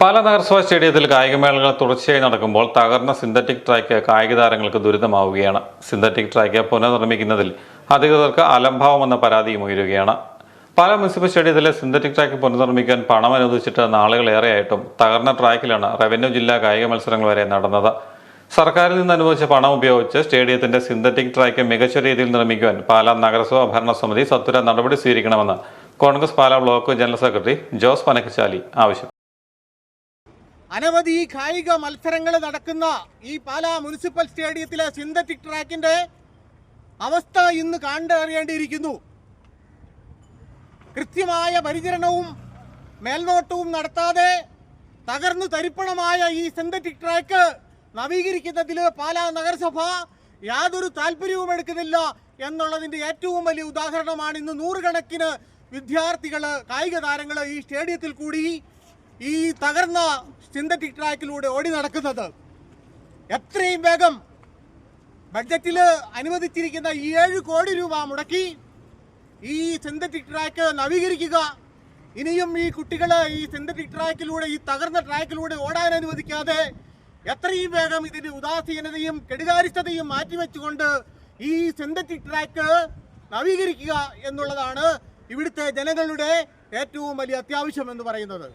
പാലാ നഗരസഭാ സ്റ്റേഡിയത്തിൽ കായികമേളകൾ തുടർച്ചയായി നടക്കുമ്പോൾ തകർന്ന സിന്തറ്റിക് ട്രാക്ക് കായിക താരങ്ങൾക്ക് ദുരിതമാവുകയാണ്. സിന്തറ്റിക് ട്രാക്ക് പുനർനിർമ്മിക്കുന്നതിൽ അധികൃതർക്ക് അലംഭാവമെന്ന പരാതിയും ഉയരുകയാണ്. പല മുനിസിപ്പൽ സ്റ്റേഡിയത്തിലെ സിന്തറ്റിക് ട്രാക്ക് പുനർനിർമ്മിക്കാൻ പണം അനുവദിച്ചിട്ട് നാളുകളേറെയായിട്ടും തകർന്ന ട്രാക്കിലാണ് റവന്യൂ ജില്ലാ കായിക മത്സരങ്ങൾ വരെ നടന്നത്. സർക്കാരിൽ നിന്ന് അനുവദിച്ച പണം ഉപയോഗിച്ച് സ്റ്റേഡിയത്തിന്റെ സിന്തറ്റിക് ട്രാക്ക് മികച്ച രീതിയിൽ നിർമ്മിക്കുവാൻ പാലാ നഗരസഭാ ഭരണസമിതി സത്വര നടപടി സ്വീകരിക്കണമെന്ന് Congress Pala block general secretary Jose Panakkashali ആവശ്യം അനവധി കായിക മത്സരങ്ങൾ നടക്കുന്ന ഈ പാലാ മുനിസിപ്പൽ സ്റ്റേഡിയത്തിലെ സിന്തറ്റിക് ട്രാക്കിന്റെ അവസ്ഥ ഇന്ന് കണ്ടറിയേണ്ടിയിരിക്കുന്നു. കൃത്യമായ പരിചരണവും മേൽനോട്ടവും നടത്താതെ തകർന്നു തരിപ്പണമായ ഈ സിന്തറ്റിക് ട്രാക്ക് നവീകരിക്കുന്നതിൽ പാലാ നഗരസഭ യാതൊരു താല്പര്യവും എടുക്കുന്നില്ല എന്നുള്ളതിന്റെ ഏറ്റവും വലിയ ഉദാഹരണമാണ് ഇന്ന് നൂറുകണക്കിന് വിദ്യാർത്ഥികൾ കായിക താരങ്ങൾ ഈ സ്റ്റേഡിയത്തിൽ കൂടി ഈ തകർന്ന സിന്തറ്റിക് ട്രാക്കിലൂടെ ഓടി നടക്കുന്നത് എത്രയും വേഗം ബഡ്ജറ്റിൽ അനുവദിച്ചിരിക്കുന്ന ഈ ഏഴ് കോടി രൂപ മുടക്കി ഈ സിന്തറ്റിക് ട്രാക്ക് നവീകരിക്കുക. ഇനിയും ഈ കുട്ടികൾ ഈ സിന്തറ്റിക് ട്രാക്കിലൂടെ ഈ തകർന്ന ട്രാക്കിലൂടെ ഓടാൻ അനുവദിക്കാതെ എത്രയും വേഗം ഇതിന്റെ ഉദാസീനതയും കെടുകാരിസ്ഥതയും മാറ്റിവെച്ചുകൊണ്ട് ഈ സിന്തറ്റിക് ട്രാക്ക് നവീകരിക്കുക എന്നുള്ളതാണ് ഇവിടുത്തെ ജനങ്ങളുടെ ഏറ്റവും വലിയ അത്യാവശ്യം എന്ന് പറയുന്നത്.